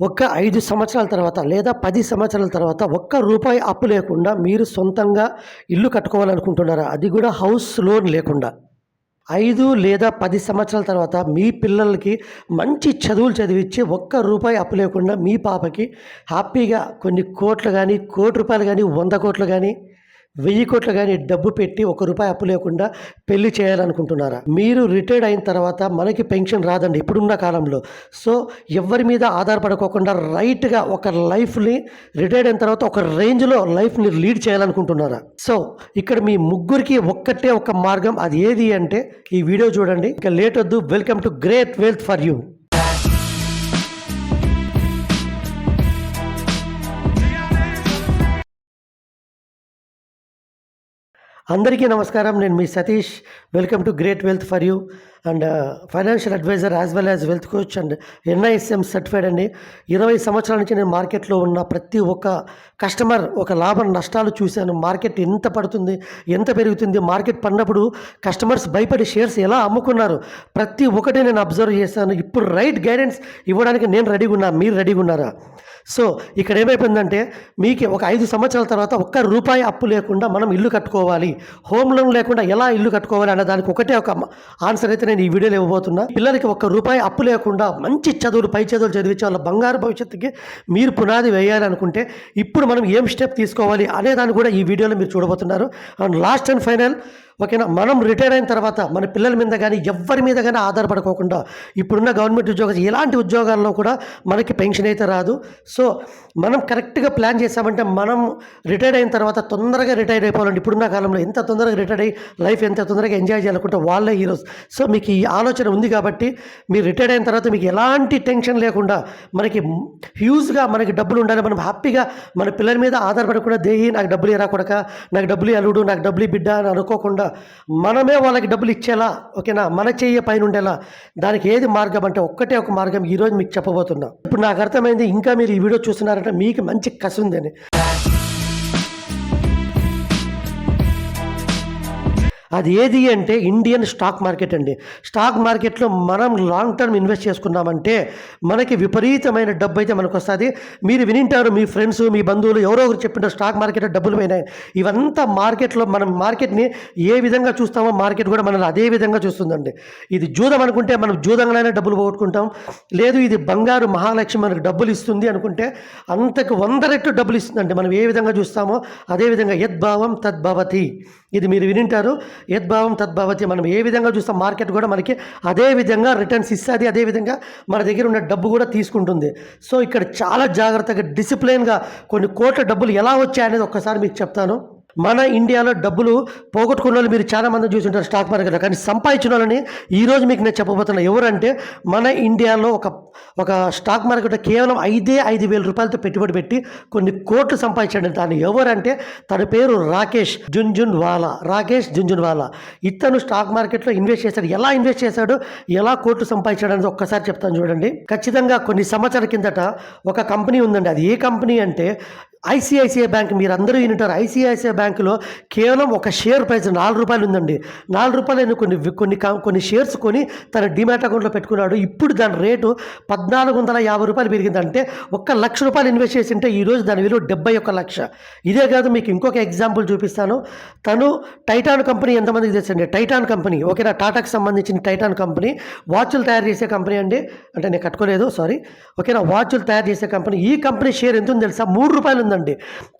ఒక్క ఐదు సంవత్సరాల తర్వాత లేదా పది సంవత్సరాల తర్వాత ఒక్క రూపాయి అప్పు లేకుండా మీరు సొంతంగా ఇల్లు కట్టుకోవాలనుకుంటున్నారా? అది కూడా హౌస్ లోన్ లేకుండా. ఐదు లేదా పది సంవత్సరాల తర్వాత మీ పిల్లలకి మంచి చదువులు చదివించి ఒక్క రూపాయి అప్పు లేకుండా మీ పాపకి హ్యాపీగా కొన్ని కోట్లు కానీ కోటి రూపాయలు కానీ వంద కోట్లు కానీ వెయ్యి కోట్లు కానీ డబ్బు పెట్టి ఒక రూపాయి అప్పు లేకుండా పెళ్ళి చేయాలనుకుంటున్నారా? మీరు రిటైర్డ్ అయిన తర్వాత మనకి పెన్షన్ రాదండి ఇప్పుడున్న కాలంలో. సో ఎవరి మీద ఆధారపడుకోకుండా రైట్గా ఒక లైఫ్ని రిటైర్డ్ అయిన తర్వాత ఒక రేంజ్లో లైఫ్ని లీడ్ చేయాలనుకుంటున్నారా? సో ఇక్కడ మీ ముగ్గురికి ఒక్కటే ఒక మార్గం అది ఏది అంటే ఈ వీడియో చూడండి. ఇంకా లేట్ వద్దు welcome to great wealth for you. అందరికీ నమస్కారం. నేను మీ Satish. Welcome to great wealth for you and financial advisor as well as wealth coach and NISM certified అండి. ఇరవై సంవత్సరాల నుంచి నేను మార్కెట్లో ఉన్న ప్రతి ఒక్క కస్టమర్ ఒక లాభ నష్టాలు చూశాను. మార్కెట్ ఎంత పడుతుంది ఎంత పెరుగుతుంది మార్కెట్ పడినప్పుడు కస్టమర్స్ భయపడి షేర్స్ ఎలా అమ్ముకున్నారు ప్రతి ఒక్కటి నేను అబ్జర్వ్ చేశాను. ఇప్పుడు రైట్ గైడెన్స్ ఇవ్వడానికి నేను రెడీగా ఉన్నా మీరు రెడీగా ఉన్నారా? సో ఇక్కడ ఏమైపోయిందంటే మీకు ఒక ఐదు సంవత్సరాల తర్వాత ఒక్క రూపాయి అప్పు లేకుండా మనం ఇల్లు కట్టుకోవాలి. హోమ్ లోన్ లేకుండా ఎలా ఇల్లు కట్టుకోవాలి అన్న దానికి ఒకటే ఒక ఆన్సర్ అయితే నేను ఈ వీడియోలో ఇవ్వబోతున్నా. పిల్లలకి ఒక్క రూపాయి అప్పు లేకుండా మంచి చదువులు పై చదువులు చదివించే వాళ్ళ బంగారు భవిష్యత్తుకి మీరు పునాది వేయాలనుకుంటే ఇప్పుడు మనం ఏం స్టెప్ తీసుకోవాలి అనే దాన్ని కూడా ఈ వీడియోలో మీరు చూడబోతున్నారు. అండ్ లాస్ట్ అండ్ ఫైనల్ ఓకేనా? మనం రిటైర్ అయిన తర్వాత మన పిల్లల మీద కానీ ఎవరి మీద కానీ ఆధారపడుకోకుండా ఇప్పుడున్న గవర్నమెంట్ ఉద్యోగాలు ఎలాంటి ఉద్యోగాల్లో కూడా మనకి పెన్షన్ అయితే రాదు. సో మనం కరెక్ట్గా ప్లాన్ చేసామంటే మనం రిటైర్ అయిన తర్వాత తొందరగా రిటైర్ అయిపోవాలండి. ఇప్పుడున్న కాలంలో ఎంత తొందరగా రిటైర్ అయ్యి లైఫ్ ఎంత తొందరగా ఎంజాయ్ చేయాలనుకుంటే వాళ్ళే హీరోస్. సో మీకు ఈ ఆలోచన ఉంది కాబట్టి మీరు రిటైర్ అయిన తర్వాత మీకు ఎలాంటి టెన్షన్ లేకుండా మనకి హ్యూజ్గా మనకి డబ్బులు ఉండాలి. మనం హ్యాపీగా మన పిల్లల మీద ఆధారపడకుండా దేహి నాకు డబ్బులు ఇరాకూడక నాకు డబ్బులు అల్లుడు నాకు డబ్బులు బిడ్డ అని అనుకోకుండా మనమే వాళ్ళకి డబ్బులు ఇచ్చేలా ఓకేనా? మన చెయ్యి పైన ఉండేలా. దానికి ఏది మార్గం అంటే ఒక్కటే ఒక మార్గం ఈరోజు మీకు చెప్పబోతున్నా. ఇప్పుడు నాకు అర్థమైంది ఇంకా మీరు ఈ వీడియో చూస్తున్నారంటే మీకు మంచి కసి ఉందని. అది ఏది అంటే ఇండియన్ స్టాక్ మార్కెట్ అండి. స్టాక్ మార్కెట్లో మనం లాంగ్ టర్మ్ ఇన్వెస్ట్ చేసుకున్నామంటే మనకి విపరీతమైన డబ్బు అయితే మనకు వస్తుంది మీరు వినింటారు మీ ఫ్రెండ్స్ మీ బంధువులు ఎవరో ఒకరు చెప్పిన స్టాక్ మార్కెట్లో డబ్బులు పోయినాయి. ఇవంతా మార్కెట్లో మనం మార్కెట్ని ఏ విధంగా చూస్తామో మార్కెట్ కూడా మనల్ని అదే విధంగా చూస్తుందండి. ఇది జూదం అనుకుంటే మనం జూదంగానే డబ్బులు పోగొట్టుకుంటాం. లేదు ఇది బంగారు మహాలక్ష్మి మనకు డబ్బులు ఇస్తుంది అనుకుంటే అంతకు వంద రెట్లు డబ్బులు ఇస్తుందండి. మనం ఏ విధంగా చూస్తామో అదే విధంగా యద్భావం తద్భవతి. ఇది మీరు వినింటారు. యద్భావం తద్భావతి మనం ఏ విధంగా చూస్తాం మార్కెట్ కూడా మనకి అదే విధంగా రిటర్న్స్ ఇస్తుంది అదే విధంగా మన దగ్గర ఉన్న డబ్బు కూడా తీసుకుంటుంది. సో ఇక్కడ చాలా జాగ్రత్తగా డిసిప్లిన్గా కొన్ని కోట్ల డబ్బులు ఎలా వచ్చాయనేది ఒక్కసారి మీకు చెప్తాను. మన ఇండియాలో డబ్బులు పోగొట్టుకున్న వాళ్ళు మీరు చాలా మంది చూసుంటారు స్టాక్ మార్కెట్లో. కానీ సంపాదించిన వాళ్ళని ఈరోజు మీకు నేను చెప్పబోతున్నా ఎవరంటే మన ఇండియాలో ఒక ఒక స్టాక్ మార్కెట్లో కేవలం ఐదే ఐదు వేల రూపాయలతో పెట్టుబడి పెట్టి కొన్ని కోట్లు సంపాదించాడు దాన్ని ఎవరంటే తన పేరు రాకేష్ జున్జున్ వాలా రాకేష్ జున్జున్ వాలా ఇతను స్టాక్ మార్కెట్లో ఇన్వెస్ట్ చేశాడు. ఎలా ఇన్వెస్ట్ చేశాడు? ఎలా కోట్లు సంపాదించాడు అనేది ఒక్కసారి చెప్తాను చూడండి. ఖచ్చితంగా కొన్ని సంవత్సరాల కిందట ఒక కంపెనీ ఉందండి. అది ఏ కంపెనీ అంటే ఐసిఐసిఐ బ్యాంక్ మీరు అందరూ వింటారు ఐసిఐసిఐ బ్యాంకులో కేవలం ఒక షేర్ ప్రైస్ నాలుగు రూపాయలు ఉందండి. నాలుగు రూపాయలు కొన్ని కొన్ని కొన్ని షేర్స్ కొని తన డిమాట్ అకౌంట్లో పెట్టుకున్నాడు. ఇప్పుడు దాని రేటు పద్నాలుగు వందల యాభై రూపాయలు పెరిగిందంటే ఒక్క లక్ష రూపాయలు ఇన్వెస్ట్ చేసి ఉంటే ఈరోజు దాని విలువ డెబ్బై ఒక్క లక్ష. ఇదే కాదు మీకు ఇంకొక ఎగ్జాంపుల్ చూపిస్తాను. తను టైటాన్ కంపెనీ ఎంతమందికి తెలుసండి? టైటాన్ కంపెనీ ఓకేనా? టాటాకి సంబంధించిన టైటాన్ కంపెనీ వాచ్లు తయారు చేసే కంపెనీ అండి. అంటే నేను కట్టుకోలేదు సారీ. ఓకేనా? వాచ్లు తయారు చేసే కంపెనీ. ఈ కంపెనీ షేర్ ఎంత ఉంది తెలుసా? మూడు రూపాయలు ఉందండి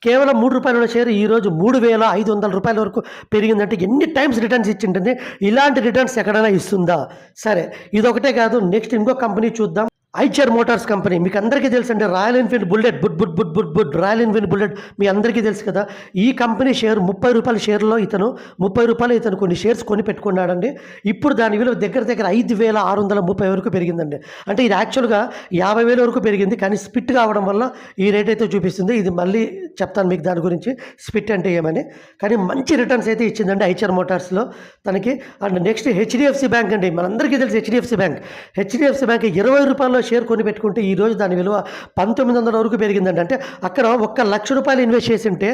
కేవలం మూడు రూపాయల షేర్ ఈ రోజు మూడు వేల ఐదు వందల రూపాయల వరకు పెరిగిందంటే ఎన్ని టైమ్స్ రిటర్న్స్ ఇచ్చింటుంది? ఇలాంటి రిటర్న్స్ ఎక్కడైనా ఇస్తుందా? సరే ఇదొకటే కాదు నెక్స్ట్ ఇంకో కంపెనీ చూద్దాం. Eicher Motors company. మీకు అందరికీ తెలుసు అండి రాయల్ ఎన్ఫీల్డ్ బుల్లెట్ బుడ్ బుడ్ బుడ్ బుడ్ బుడ్ రాయల్ ఎన్ఫీల్డ్ బుల్లెట్ మీ అందరికీ తెలుసు కదా. ఈ కంపెనీ షేర్ ముప్పై రూపాయల షేర్లో ఇతను ముప్పై రూపాయలు ఇతను కొన్ని షేర్స్ కొని పెట్టుకున్నాడండి. ఇప్పుడు దాని విలువ దగ్గర దగ్గర ఐదు వేల ఆరు వందల ముప్పై వరకు పెరిగిందండి. అంటే ఇది యాక్చువల్గా యాభై వేల వరకు పెరిగింది కానీ స్పిట్ కావడం వల్ల ఈ రేట్ అయితే చూపిస్తుంది. ఇది మళ్ళీ చెప్తాను మీకు దాని గురించి. స్పిట్ అంటే ఏమని? కానీ మంచి రిటర్న్స్ అయితే ఇచ్చిందండి ఐచర్ మోటార్స్లో తనకి. అండ్ నెక్స్ట్ హెచ్డిఎఫ్సి బ్యాంక్ అండి. మనందరికీ తెలిసి హెచ్డిఎఫ్సి బ్యాంక్. హెచ్డిఎఫ్సి బ్యాంక్ ఇరవై రూపాయల్లో షేర్ కొని పెట్టుకుంటే ఈ రోజు దాని విలువ పంతొమ్మిది వందల వరకు పెరిగిందండి. అంటే అక్కడ ఒక్క లక్ష రూపాయలు ఇన్వెస్ట్ చేసి ఉంటే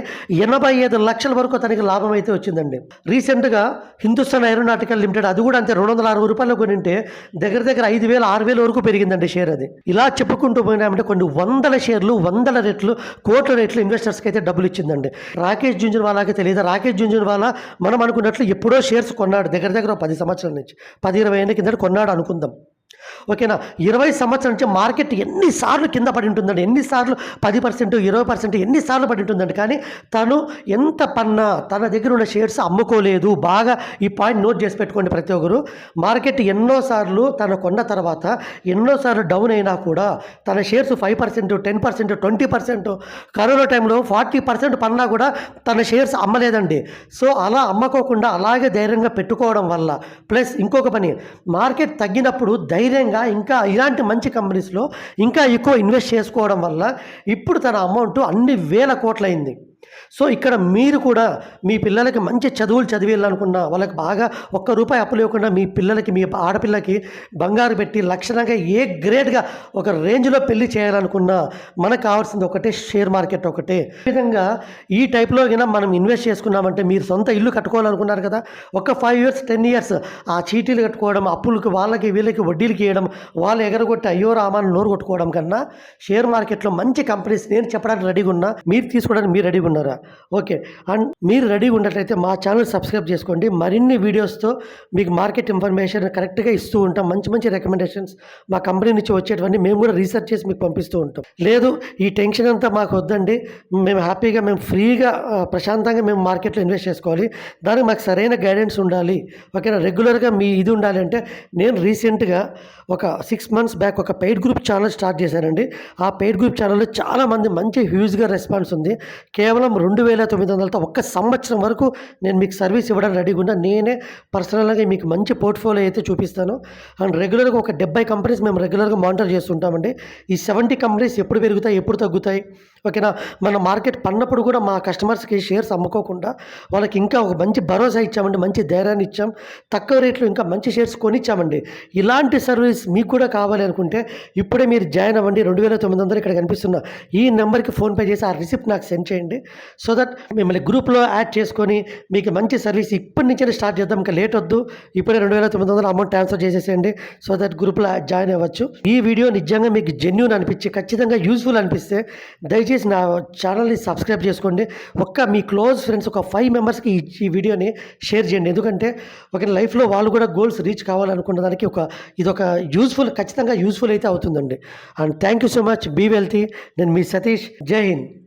ఎనభై ఐదు లక్షల వరకు తనకి లాభం అయితే వచ్చిందండి. రీసెంట్గా హిందుస్థాన్ ఏరోనాటికల్ లిమిటెడ్ అది కూడా అంతే రెండు వందల అరవై రూపాయలు కొనింటే దగ్గర దగ్గర ఐదు వేలు ఆరు వేల వరకు పెరిగిందండి షేర్ అది. ఇలా చెప్పుకుంటూ పోయినామంటే కొన్ని వందల షేర్లు వందల రెట్లు కోట్ల రెట్లు ఇన్వెస్టర్స్కి అయితే డబ్బులు ఇచ్చిందండి. రాకేష్ జుంజున్వాలాకి తెలియదు? రాకేష్ జుంజున్వాలా మనం అనుకున్నట్లు ఎప్పుడో షేర్స్ కొన్నాడు దగ్గర దగ్గర ఒక పది సంవత్సరాల నుంచి. పది ఇరవై ఏళ్ళ కింద కొన్నాడు అనుకుందాం. ఓకేనా? ఇరవై సంవత్సరం నుంచి మార్కెట్ ఎన్నిసార్లు కింద పడి ఉంటుందండి? ఎన్నిసార్లు పది పర్సెంట్ ఇరవై పర్సెంట్ ఎన్నిసార్లు పడి ఉంటుందండి? కానీ తను ఎంత పన్నా తన దగ్గర ఉన్న షేర్స్ అమ్ముకోలేదు. బాగా ఈ పాయింట్ నోట్ చేసి పెట్టుకోండి ప్రతి ఒక్కరు. మార్కెట్ ఎన్నోసార్లు తను కొన్న తర్వాత ఎన్నోసార్లు డౌన్ అయినా కూడా తన shares five percent ten percent twenty percent corona టైంలో ఫార్టీ పర్సెంట్ పన్నా కూడా తన షేర్స్ అమ్మలేదండి. సో అలా అమ్మకోకుండా అలాగే ధైర్యంగా పెట్టుకోవడం వల్ల ప్లస్ ఇంకొక పని మార్కెట్ తగ్గినప్పుడు ధైర్యంగా ఇంకా ఇలాంటి మంచి కంపెనీస్లో ఇంకా ఎక్కువ ఇన్వెస్ట్ చేసుకోవడం వల్ల ఇప్పుడు తన అమౌంట్ అన్ని వేల కోట్లయింది. సో ఇక్కడ మీరు కూడా మీ పిల్లలకి మంచి చదువులు చదివేయాలనుకున్నా వాళ్ళకి బాగా ఒక్క రూపాయి అప్పు లేకుండా మీ పిల్లలకి మీ ఆడపిల్లకి బంగారు పెట్టి లక్షణంగా ఏ గ్రేట్గా ఒక రేంజ్లో పెళ్ళి చేయాలనుకున్నా మనకు కావాల్సింది ఒకటే షేర్ మార్కెట్ ఒకటే. విధంగా ఈ టైప్లో అయినా మనం ఇన్వెస్ట్ చేసుకున్నామంటే మీరు సొంత ఇల్లు కట్టుకోవాలనుకున్నారు కదా ఒక ఫైవ్ ఇయర్స్ టెన్ ఇయర్స్ ఆ చీటీలు కట్టుకోవడం అప్పులకి వాళ్ళకి వీళ్ళకి వడ్డీలకి ఇవ్వడం వాళ్ళు ఎగరగొట్టి అయ్యో రామాన్ని నోరు కొట్టుకోవడం కన్నా షేర్ మార్కెట్లో మంచి కంపెనీస్ నేను చెప్పడానికి రెడీగా ఉన్నా మీరు తీసుకోవడానికి మీరు రెడీగా ఉన్నారా ఓకే. అండ్ మీరు రెడీగా ఉన్నట్లయితే మా ఛానల్ సబ్స్క్రైబ్ చేసుకోండి. మరిన్ని వీడియోస్తో మీకు మార్కెట్ ఇన్ఫర్మేషన్ కరెక్ట్గా ఇస్తూ ఉంటాం. మంచి మంచి రికమెండేషన్స్ మా కంపెనీ నుంచి వచ్చేటువంటి మేము కూడా రీసెర్చ్ చేసి మీకు పంపిస్తూ ఉంటాం. లేదు ఈ టెన్షన్ అంతా మాకు వద్దండి. మేము హ్యాపీగా మేము ఫ్రీగా ప్రశాంతంగా మేము మార్కెట్లో ఇన్వెస్ట్ చేసుకోవాలి. దానికి మాకు సరైన గైడెన్స్ ఉండాలి. ఓకేనా? రెగ్యులర్గా మీ ఇది ఉండాలి అంటే నేను రీసెంట్గా ఒక సిక్స్ మంత్స్ బ్యాక్ ఒక పెయిడ్ గ్రూప్ ఛానల్ స్టార్ట్ చేశానండి. ఆ పెయిడ్ గ్రూప్ ఛానల్లో చాలామంది మంచి హ్యూజ్గా రెస్పాన్స్ ఉంది. కేవలం రెండు వేల తొమ్మిది వందలతో ఒక్క సంవత్సరం వరకు నేను మీకు సర్వీస్ ఇవ్వడానికి రెడీగా ఉన్నా. నేనే పర్సనల్గా మీకు మంచి పోర్ట్ఫోలియో అయితే చూపిస్తాను. అండ్ రెగ్యులర్గా ఒక డెబ్బై కంపెనీస్ మేము రెగ్యులర్గా మానిటర్ చేస్తుంటామండి. ఈ సెవెంటీ కంపెనీస్ ఎప్పుడు పెరుగుతాయి ఎప్పుడు తగ్గుతాయి? ఓకేనా? మన మార్కెట్ పన్నప్పుడు కూడా మా కస్టమర్స్కి షేర్స్ అమ్ముకోకుండా వాళ్ళకి ఇంకా ఒక మంచి భరోసా ఇచ్చామండి మంచి ధైర్యాన్ని ఇచ్చాం. తక్కువ రేట్లో ఇంకా మంచి షేర్స్ కొనిచ్చామండి. ఇలాంటి సర్వీస్ మీకు కూడా కావాలి అనుకుంటే ఇప్పుడే మీరు జాయిన్ అవ్వండి. రెండు వేల తొమ్మిది వందలు ఇక్కడ కనిపిస్తున్న ఈ నెంబర్కి ఫోన్పే చేసి ఆ రిసిప్ట్ నాకు సెండ్ చేయండి. సో దట్ మిమ్మల్ని గ్రూప్లో యాడ్ చేసుకొని మీకు మంచి సర్వీస్ ఇప్పటి నుంచే స్టార్ట్ చేద్దాం. ఇంకా లేట్ వద్దు. ఇప్పుడే రెండు వేల తొమ్మిది వందలు అమౌంట్ ట్రాన్స్ఫర్ చేసేసేయండి. సో దట్ గ్రూప్లో జాయిన్ అవ్వచ్చు. ఈ వీడియో నిజంగా మీకు జెన్యున్ అనిపించి ఖచ్చితంగా యూస్ఫుల్ అనిపిస్తే దయచేసి నా ఛానల్ని సబ్స్క్రైబ్ చేసుకోండి. ఒక్క మీ క్లోజ్ ఫ్రెండ్స్ ఒక ఫైవ్ మెంబర్స్కి ఈ ఈ వీడియోని షేర్ చేయండి. ఎందుకంటే ఒక లైఫ్లో వాళ్ళు కూడా గోల్స్ రీచ్ కావాలనుకున్న దానికి ఒక ఇది ఒక యూస్ఫుల్ ఖచ్చితంగా యూస్ఫుల్ అయితే అవుతుందండి. And thank you so much. Be wealthy. నేను మీ సతీష్. జై హింద్.